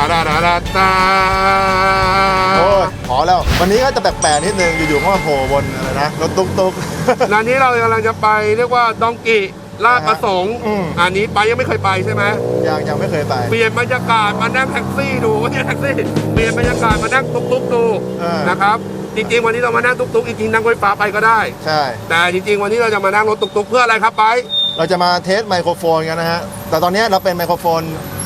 าดาดาดาตาโอ้ยขอแล้ว วันนี้ก็จะแปลกๆนิดนึง อยู่ๆก็มาโผล่บนอะไรนะ รถตุ๊กร้านนี้เรากำลังจะไปเรียกว่าดองกิลาดประสงค์อืมอันนี้ไปยังไม่เคยไปใช่ไหมๆ ยังยังไม่เคยไป เปลี่ยนบรรยากาศมานั่งแท็กซี่ดูไม่ใช่แท็กซี่เปลี่ยนบรรยากาศมานั่งตุ๊กๆดูเออ นะครับจริงๆวันนี้เรามานั่งตุ๊กๆจริงๆนั่งรถไฟฟ้าไปก็ได้ ใช่ แต่จริงๆวันนี้เราจะมานั่งรถตุ๊กๆเพื่ออะไรครับไป เราจะมาเทสไมโครโฟนกันนะฮะ แต่ตอนนี้เราเป็นไมโครโฟน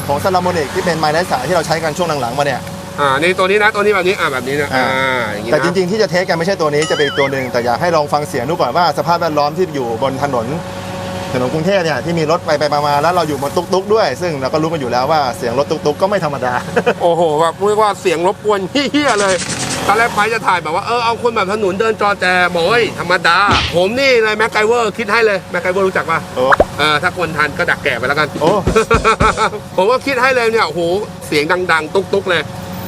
ของซาลามอนิกที่เป็นไมค์ไร้สายที่เราใช้กันช่วงหลังๆมาเนี่ย อ่านี่ตัวนี้นะตัวนี้แบบนี้อ่าแบบนี้นะอ่าอ่าอย่างงี้แต่นะจริงๆที่จะเทสกันไม่ใช่ตัวนี้จะเป็นอีกตัวหนึ่งแต่อยากให้ลองฟังเสียงดูก่อนว่าสภาพแวดล้อมที่อยู่บนถนนถนนกรุงเทพเนี่ยที่มีรถไปไปมาๆแล้วเราอยู่บนตุ๊กๆด้วย ซึ่งเราก็รู้กันอยู่แล้วว่าเสียงรถตุ๊กๆก็ไม่ธรรมดา โอ้โหแบบเรียกว่าเสียงรบกวนเฮี้ยๆเลย ตอนแรกไปจะถ่ายแบบว่าเออเอาคนแบบถนนเดินจอแจบอกเฮ้ยธรรมดา ผมนี่เลยแม็กไกเวอร์คิดให้เลยแม็กไกเวอร์รู้จักป่ะโอ้ เออถ้าคนทันก็ดักแก่ไปแล้วกัน โอ้ ผมก็คิดให้เลยเนี่ยโอ้โหเสียงดัง ๆ ตุ๊กๆเลย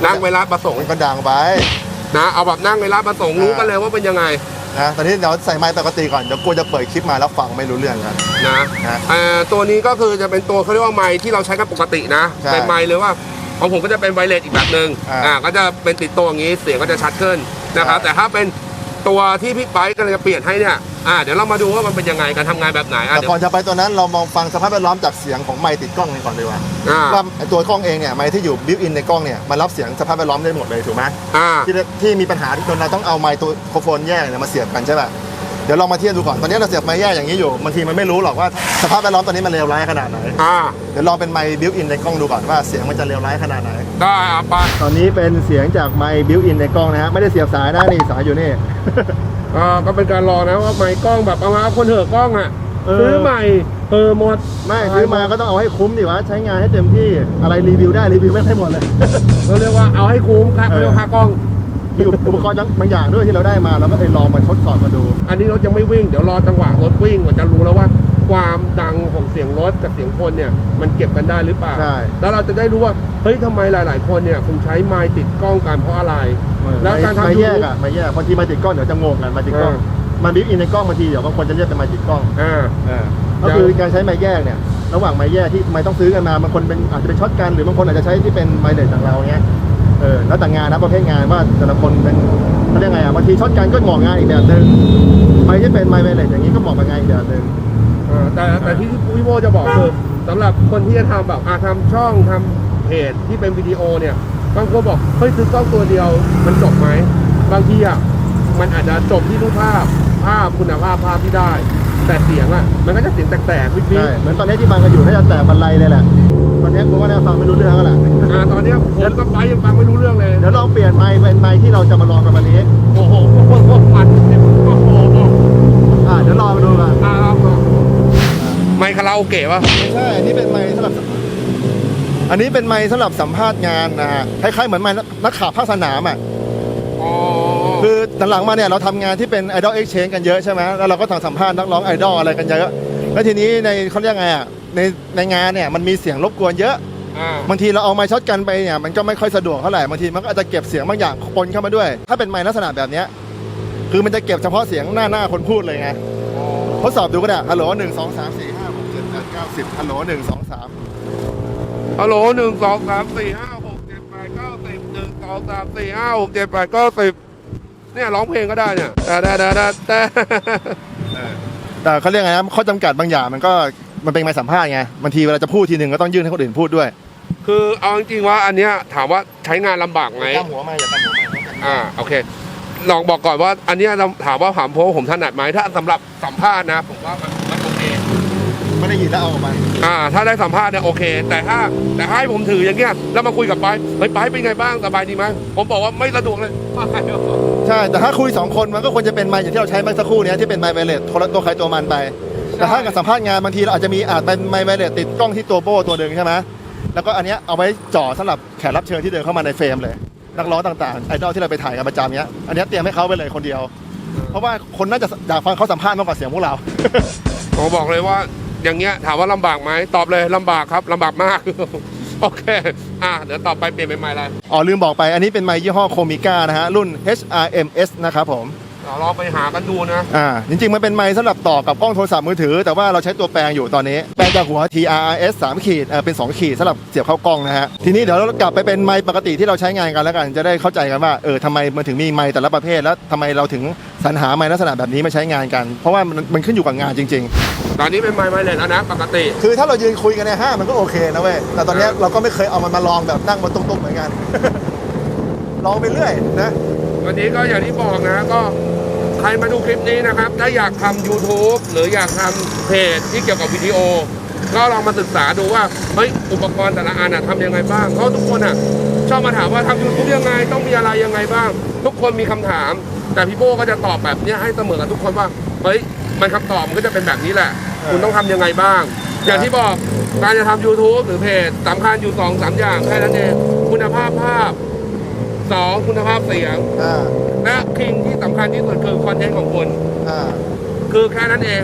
นั่งเวลาประสงค์มันก็ดังไป นะ เอาแบบนั่งเวลาประสงค์รู้กันเลยว่าเป็นยังไงนะตอนนี้เดี๋ยวใส่ไมค์ปกติก่อน เดี๋ยวกลัวจะเปิดคลิปมาแล้วฟังไม่รู้เรื่องกัน นะฮะเอ่อตัวนี้ก็คือจะเป็นตัวเขาเรียกว่าไมค์ที่เราใช้กันปกตินะใช่ เป็นไมค์เลยว่า ของผมก็จะเป็นไวเลสอีกแบบหนึ่งอ่า อ่าก็จะเป็นติดตัวอย่างนี้เสียงก็จะชัดขึ้นนะครับใช่แต่ถ้าเป็นตัวที่พี่ไปกำลังจะเปลี่ยนให้เนี่ยอ่าเดี๋ยวเรามาดูว่ามันเป็นยังไงการทำงานแบบไหนอะแต่เดี๋ยวก่อนจะไปตัวนั้นเรามองฟังสภาพแวดล้อมจากเสียงของไมค์ติดกล้องกันก่อนดีกว่าอ่าว่าไอ้ตัวกล้องเองเนี่ยไมค์ที่อยู่บิวอินในกล้องเนี่ยมันรับเสียงสภาพแวดล้อมได้หมดเลยถูกไหมอ่าที่ที่มีปัญหาที่จนเราต้องเอาไมค์ตัวโครโฟนแยกเนี่ยมาเสียบกันใช่ป่ะ เดี๋ยวลองมาเทียบดูก่อนตอนนี้เราเสียบไมค์แยกอย่างนี้อยู่บางทีมันไม่รู้หรอกว่าสภาพแวดล้อมตอนนี้มันเลวร้ายขนาดไหนอ่าเดี๋ยวลองเป็นไมค์บิวอินในกล้องดูก่อนว่าเสียงมันจะเลวร้ายขนาดไหน ได้อะไปตอนนี้เป็นเสียงจากไมค์บิวอินในกล้องนะฮะไม่ได้เสียบสายนะนี่สายอยู่นี่ อ่าก็เป็นการรอนะว่าไมค์กล้องแบบเอามาเอาคนเถอะกล้องอะเออ ซื้อใหม่เออหมดไม่ซื้อมาก็ต้องเอาให้คุ้มดิวะใช้งานให้เต็มที่อะไรรีวิวได้รีวิวไม่ให้หมดเลย เราเรียกว่าเอาให้คุ้มครับเออ เรียกว่าค่ากล้อง มีอุปกรณ์บางอย่างด้วยที่เราได้มาเราก็เลยลองมาทดสอบมาดู อันนี้รถยังไม่วิ่งเดี๋ยวรอจังหวะรถวิ่งกว่าจะรู้แล้วว่า ความดังของเสียงรถกับเสียงคนเนี่ยมันเก็บกันได้หรือเปล่าใช่แล้วเราจะได้รู้ว่าเฮ้ยทำไมหลาย ๆ คนเนี่ยคุณใช้ไมค์ติดกล้องกันเพราะอะไร แล้วการทำไม่แยก YouTube อะไม่แยกบางทีมาติดกล้องเดี๋ยวจะงงกันมาติดกล้องเออมันบิวอินในกล้องบางทีเดี๋ยวบางคนจะเรียกเป็นมาติดกล้องอ่าก็คือการใช้ไม้แยกเนี่ยระหว่างไม้แยกที่ไม่ต้องซื้อกันมาบางคนเป็นอาจจะเป็นช็อตกันหรือบางคนอาจจะใช้ที่เป็นไมเลสจากเราเนี้ย เออแล้วแต่งานนะประเภทงานว่าแต่ละคนเป็นเขาเรียกไงอะบางทีช็อตกันก็เหมาะงานอีกแบบหนึ่งไม้ที่เป็นไม้ไมเลสอย่างนี้ก็เหมาะกับงานอีกแบบหนึ่งอ่าแต่แต่ที่พี่โบจะบอกคือสำหรับคนที่จะทำแบบอาทำช่องทำเพจที่เป็นวิดีโอเนี่ยบางคนบอกเฮ้ยซื้อกล้องตัวเดียวมันจบไหมบางทีอะมันอาจจะจบที่รูปภาพภาพคุณภาพภาพที่ได้ แต่เสียงอะมันก็จะเสียงแตกๆวิบใช่เหมือนตอนนี้ที่ฟังกันอยู่น่าจะแต่บรรลัยเลยแหละตอนนี้กูว่าน่าฟังไม่รู้เรื่องแล้วแหละๆ อ่าตอนเนี้ยผมกับไปยังฟังไม่รู้เรื่องเลย เดี๋ยวลองเปลี่ยนไม้เป็นไม้ที่เราจะมาลองกันวันนี้โอ้โหโคตรมันโอ้โหอ่าเดี๋ยวรอมาดูกันอ่าครับไมค์คาราโอเกะป่ะไม่ใช่อันนี้เป็นไม้สำหรับ อันนี้เป็นไม้สำหรับสัมภาษณ์งานนะฮะคล้ายๆเหมือนไม้นักข่าวภาคสนามอะอ๋อคือหลังๆมาเนี่ยเราทำงานที่เป็น Idol Exchange กันเยอะใช่ไหมแล้วเราก็ต้องสัมภาษณ์นักร้องไอดอลอะไรกันเยอะ แล้วทีนี้ในเขาเรียกไงอะในในงานเนี่ยมันมีเสียงรบกวนเยอะอ่า บางทีเราเอาไม้ช็อตกันไปเนี่ยมันก็ไม่ค่อยสะดวกเท่าไหร่บางทีมันก็อาจจะเก็บเสียงบางอย่างปนเข้ามาด้วย ถ้าเป็นไม้ลักษณะแบบเนี้ยคือมันจะเก็บเฉพาะเสียงหน้าหน้าคนพูดเลยไงทดสอบดูก็ได้ฮัลโหลหนึ่งสองสามสี่ห้าหกเจ็ดแปดเก้าสิบฮัลโหลหนึ่งสองสามฮัลโหลหนึ่งสองสามสี่ห้าหกเจ็ดแปดเก้าสิบหนึ่งสองสามสี่ห้าหกเจ็ดแปดเก้าสิบเนี่ยร้องเพลงก็ได้เนี่ยแต่แต่แต่แต่แต่แต่เขาเรียกไงนะข้อจำกัดบางอย่างมันก็มันเป็นไม้สัมภาษณ์ไงบางทีเวลาจะพูดทีหนึ่งก็ต้องยื่นให้คนอื่นพูดด้วย คือเอาจริงๆว่าอันเนี้ยถามว่าใช้งานลำบากไหมอย่าตั้งหัวมาอย่าตั้งหัวมาอ่าโอเคลองบอกก่อนว่า อันเนี้ยเราถามว่าถามเพราะว่าผมถนัดไหมถ้าสำหรับสัมภาษณ์นะผมว่ามันมันโอเคไม่ได้ยินแล้วเอาออกมาอ่า ถ้าได้สัมภาษณ์เนี่ยโอเค แต่ถ้าแต่ถ้าให้ผมถืออย่างเงี้ยแล้วมาคุยกับไปเฮ้ยไปเป็นไงบ้างสบายดีไหมผมบอกว่าไม่สะดวกเลยไม่ใช่แต่ถ้าคุยสองคนมันก็ควรจะเป็นไมค์อย่างที่เราใช้เมื่อสักครู่เนี้ยที่เป็นไมค์ไวเลสคนละตัวใครตัวมันไปแต่ถ้ากับสัมภาษณ์งานบางทีเราอาจจะมีอาจเป็นไมค์ไวเลสติดกล้องที่ตัวโบ้ตัวหนึ่งใช่ไหม แล้วก็อันเนี้ยเอาไว้จ่อสำหรับแขกรับเชิญที่เดินเข้ามาในเฟรมเลย นักร้องต่างๆไอดอลที่เราไปถ่ายกันประจำเนี้ยอันเนี้ยเตรียมให้เขาไปเลยคนเดียว เพราะว่าคนน่าจะอยากฟังเขาสัมภาษณ์มากกว่าเสียงพวกเรา ผมบอกเลยว่าอย่างเงี้ยถามว่าลำบากไหมตอบเลยลำบากครับลำบากมาก โอเค อะเดี๋ยวต่อไปเปลี่ยนเป็นไมค์อะไร อ๋อลืมบอกไปอันนี้เป็นไมค์ยี่ห้อโคมิก้านะฮะ รุ่น HRMS นะครับผม เดี๋ยวลองไปหากันดูนะอ่าจริงๆ มันเป็นไมค์สำหรับต่อกับกล้องโทรศัพท์มือถือ แต่ว่าเราใช้ตัวแปลงอยู่ตอนนี้ แปลงจากหัว TRS 3ขีดเออเป็น 2 ขีดสำหรับเสียบเข้ากล้องนะฮะ ทีนี้เดี๋ยวเรากลับไปเป็นไมค์ปกติที่เราใช้งานกันแล้วกันจะได้เข้าใจกันว่าเออทำไมมันถึงมีไมค์แต่ละประเภท แล้วทำไมเราถึงสรรหาไมค์ลักษณะแบบนี้มาใช้งานกัน เพราะว่ามันมันขึ้นอยู่กับงานจริงตอนนี้เป็นไมค์ไวเลสแล้วนะ ปกติๆคือถ้าเรายืนคุยกันในห้างมันก็โอเคนะเว้ย แต่ตอนเนี้ยเราก็ไม่เคยเอามันมาลองแบบนั่งบนตุ้มๆเหมือนกัน ลองไปเรื่อยนะ วันนี้ก็อย่างที่บอกนะ ก็ใค รมาดูคลิปนี้นะครับ ถ้าอยากทำ YouTube หรืออยากทำเพจที่เกี่ยวกับวิดีโอ ก็ลองมาศึกษาดูว่าเฮ้ยอุปกรณ์แต่ละอันอะทำยังไงบ้างเพราะทุกคนอะชอบมาถามว่าทำ YouTube ยังไงต้องมีอะไรยังไงบ้าง ทุกคนมีคำถาม แต่พี่โบ้ก็จะตอบแบบเนี้ยให้เสมอกับทุกคนว่าเฮ้ยมันคำตอบมันก็จะเป็นแบบนี้แหละ คุณต้องทำยังไงบ้าง อย่างที่บอกการจะทำ YouTube หรือเพจสำคัญอยู่สองสามอย่างแค่นั้นเองคุณภาพภาพ สองคุณภาพเสียงอ่าและคิงที่สำคัญที่สุดคือคอนเทนต์ของคุณอ่าคือแค่นั้นเอง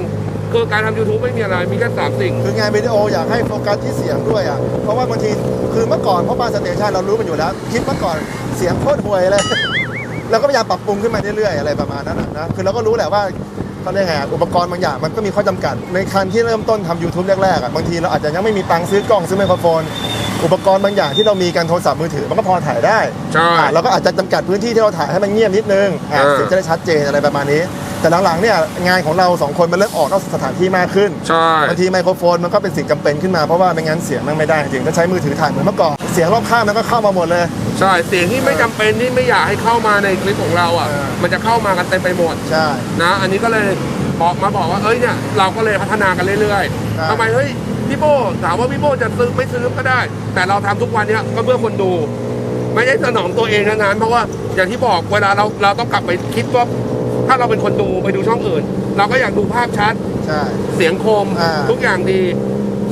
คือการทำ YouTube ไม่มีอะไร มีแค่สามสิ่ง คืองานวิดีโออยากให้โฟกัสที่เสียงด้วยอะเพราะว่าบางทีคือเมื่อก่อนพ่อบ้านสเตชันเรารู้กันอยู่แล้วคลิปเมื่อก่อนเสียงโคตรห่วยเลย เราก็พยายามปรับปรุงขึ้นมาเรื่อยๆอะไรประมาณนั้นอะนะคือเราก็รู้แหละว่าเขาเรียกไงอะอุปกรณ์บางอย่างมันก็มีข้อจำกัด ในคันที่เริ่มต้นทำ YouTube แรกๆอะบางทีเราอาจจะยังไม่มีตังค์ซื้อกล้องซื้อไมโครโฟน อุปกรณ์บางอย่างที่เรามีการโทรศัพท์มือถือ มันก็พอถ่ายได้ใช่ อะเราก็อาจจะจำกัดพื้นที่ที่เราถ่ายให้มันเงียบนิดนึงอะเออ เสียงจะได้ชัดเจนอะไรประมาณนี้ แต่หลังๆเนี่ยงานของเราสองคนมันเริ่มออกนอกสถานที่มากขึ้น ใช่ บางทีไมโครโฟนมันก็เป็นสิ่งจำเป็นขึ้นมาเพราะว่าไม่งั้นเสียงมันไม่ได้จริงถ้าใช้มือถือถ่ายเหมือนเมื่อก่อนเสียงรอบข้างมันก็เข้ามาหมดเลย ใช่ เสียงที่ไม่จำเป็นที่ไม่อยากให้เข้ามาในคลิปของเราอะ เออ มันจะเข้ามากันเต็มไปหมด ใช่ นะ อันนี้ก็เลยบอกมาบอกว่า เอ้ยเนี่ย เราก็เลยพัฒนากันเรื่อยใช่ๆทำไมเฮ้ย พี่โบถามว่าพี่โบจะซื้อไม่ซื้อก็ได้ แต่เราทำทุกวันเนี้ยก็เพื่อคนดู ไม่ได้สนองตัวเองทั้งนั้นเพราะว่าอย่างที่บอกเวลาเราเราต้องกลับไปคิดว่าถ้าเราเป็นคนดูไปดูช่องอื่น เราก็อยากดูภาพชัดใช่เสียงคมอ่าทุกอย่างดี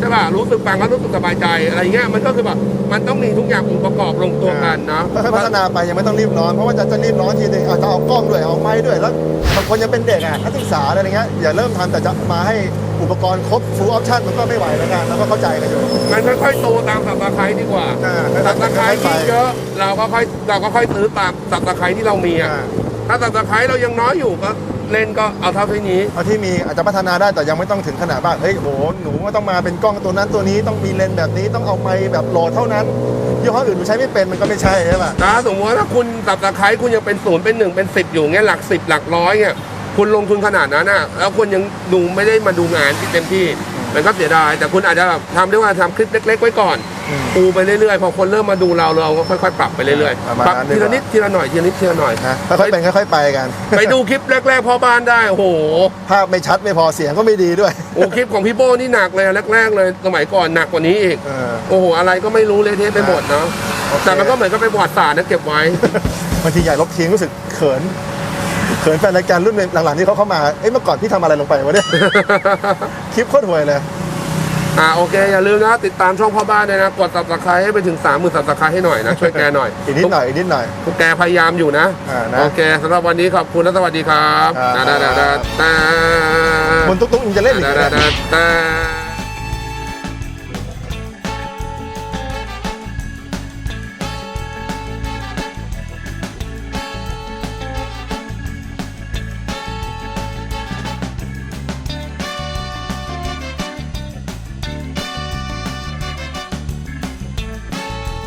ใช่ป่ะรู้สึกฟังก็รู้สึกสบายใจอะไรเงี้ยมันก็คือแบบมันต้องมีทุกอย่างองค์ประกอบลงตัวกันนะค่อยๆพัฒนาไปยังไม่ต้องรีบร้อนเพราะว่าจะจะรีบร้อนทีนึงอาจจะเอากล้องด้วยเอาไม้ด้วยแล้วบางคนยังเป็นเด็กอะนักศึกษาอะไรเงี้ยอย่าเริ่มทำแต่จะมาให้อุปกรณ์ครบ full option มันก็ไม่ไหวแล้วกันแล้วก็เข้าใจกันอยู่มันค่อยๆโตตามสับตะไคร้ดีกว่าอ่าสับตะไคร้ที่เยอะเราก็ค่อยเราก็ค่อยซื้อตามสับตะไคร้ที่เรามีอะอ่าถ้าสับตะไคร้เรายังน้อยอยู่ก็ เล่นก็เอาเท่าที่นี้ เอาที่มีอาจจะพัฒนาได้แต่ยังไม่ต้องถึงขนาดว่าเฮ้ยโหหนูว่าต้องมาเป็นกล้องตัวนั้นตัวนี้ต้องมีเลนส์แบบนี้ต้องเอาไมค์แบบโหลดเท่านั้นยี่ห้ออื่นหนูใช้ไม่เป็นมันก็ไม่ใช่ใช่ป่ะถ้าสมมติว่าถ้าคุณสับตะไคร้คุณยังเป็นศูนย์เป็นหนึ่งเป็นสิบอยู่เงี้ยหลักสิบหลักร้อยเงี้ยคุณลงทุนขนาดนั้นอะแล้วคุณยังดูไม่ได้มาดูงานที่เต็มที่มันก็เสียดายแต่คุณอาจจะแบบทำเรียกว่าทำคลิปเล็ก ๆ ไว้ก่อนอืม ปูไปเรื่อยๆพอคนเริ่มมาดูเราเราก็ค่อยๆ ปรับไปเรื่อยประมาณๆปรับนั้นทีละดีกว่านิดทีละหน่อยทีละนิดทีละหน่อยนะค่อยๆเป็นค่อยๆไปกัน ไปดูคลิปแรกๆพ่อบ้านได้โอ้โห ภาพไม่ชัดไม่พอเสียงก็ไม่ดีด้วย โอ้คลิปของพี่โบ้นี่หนักเลยแรกๆเลยสมัยก่อนหนักกว่านี้อีก เออ โอ้โห อะไรก็ไม่รู้เละเทะไปหมดเนาะโอเค แต่มันก็เหมือนกับไปบวชศาสตร์นะเก็บไว้ บางทีใหญ่ลบทิ้งรู้สึกเขิน เขินแฟนรายการรุ่นหลังๆที่เขาเข้ามา เอ้ยเมื่อก่อนพี่ทำอะไรลงไปวะเนี่ย คลิปโคตรห่วยเลย อ่าโอเค อย่าลืมนะติดตามช่องพ่อบ้านเลยนะ กด subscribe ให้ไปถึง3 0 0 0 0 subscribe ให้หน่อยนะ ช่วยแกหน่อยอีกนิดหน่อยอีกนิดหน่อย พวกแกพยายามอยู่นะอ่านะโอเคสำหรับวันนี้ขอบคุณและสวัสดีครับครับดาดาดาดาดาบนตุ๊กตุ๊กยังจะเล่นอีกดาเหรอดาเนี่ย ดาดา